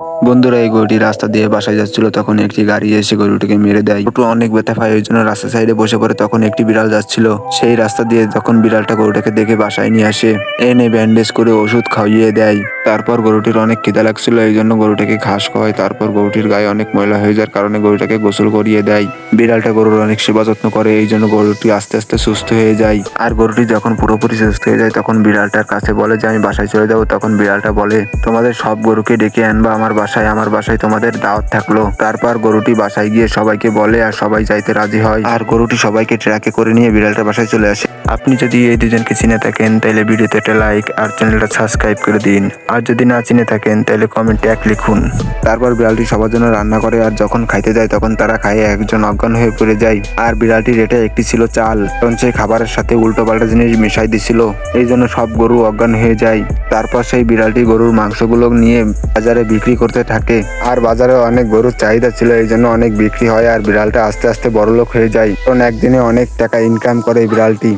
Oh. বন্ধুরা, এই গরুটি রাস্তা দিয়ে বাসায় যাচ্ছিল, তখন একটি গাড়ি এসে গরুটিকে মেরে দেয়। গরুটি অনেক ব্যথা পায়, ওই জন্য রাস্তা সাইডে বসে পড়ে তখন একটি বিড়াল যাচ্ছিল। সেই রাস্তা দিয়ে তখন বিড়ালটা গরুটাকে দেখে বাসায় নিয়ে আসে। এনে ব্যান্ডেজ করে ওষুধ খাইয়ে দেয়। তারপর গরুটির অনেক খিদা লাগছিল, এই জন্য গরুটাকে ঘাস খাওয়ায়। তারপর গরুটির গায়ে অনেক ময়লা হয়ে যাওয়ার কারণে গরুটাকে গোসল করিয়ে দেয়। বিড়ালটা গরুর অনেক সেবা যত্ন করে, এই জন্য গরুটি আস্তে আস্তে সুস্থ হয়ে যায়। আর গরুটি যখন পুরোপুরি সুস্থ হয়ে যায়, তখন বিড়ালটার কাছে বলে যে, আমি বাসায় চলে যাব। তখন বিড়ালটা বলে, তোমাদের সব গরুকে ডেকে আনবা, আমার বাসায় আমার বাসায় তোমাদের দাওয়াত থাকল। তারপর গরুটি বাসায় গিয়ে সবাইকে বলে আর সবাই যাইতে রাজি হয়। আর গরুটি সবাইকে ট্রাকে করে নিয়ে বিড়ালটা বাসায় চলে আসে। আপনি যদি এই দুজনকে চিনে থাকেন তাহলে ভিডিওতে একটা লাইক আর চ্যানেলটা সাবস্ক্রাইব করে দিন। আর যদি না চিনে থাকেন তাহলে কমেন্টে এক লিখুন। তারপর বিড়ালটি সবার জন্য রান্না করে আর যখন খাইতে যায়, তখন তারা খাইয়ে একজন অজ্ঞান হয়ে পড়ে যায়। আর বিড়ালটির রেটে একটি ছিল চাল। কারণ সেই খাবারের সাথে উল্টো পাল্টা জিনিস মিশাই দিছিল। এই জন্য সব গরু অজ্ঞান হয়ে যায়। তারপর সেই বিড়ালটি গরুর মাংসগুলো নিয়ে বাজারে বিক্রি করতে থাকে। আর বাজারে অনেক গরুর চাহিদা ছিল, এই জন্য অনেক বিক্রি হয় আর বিড়ালটা আস্তে আস্তে বড়লোক হয়ে যায়। কারণ একদিনে অনেক টাকা ইনকাম করে বিড়ালটি।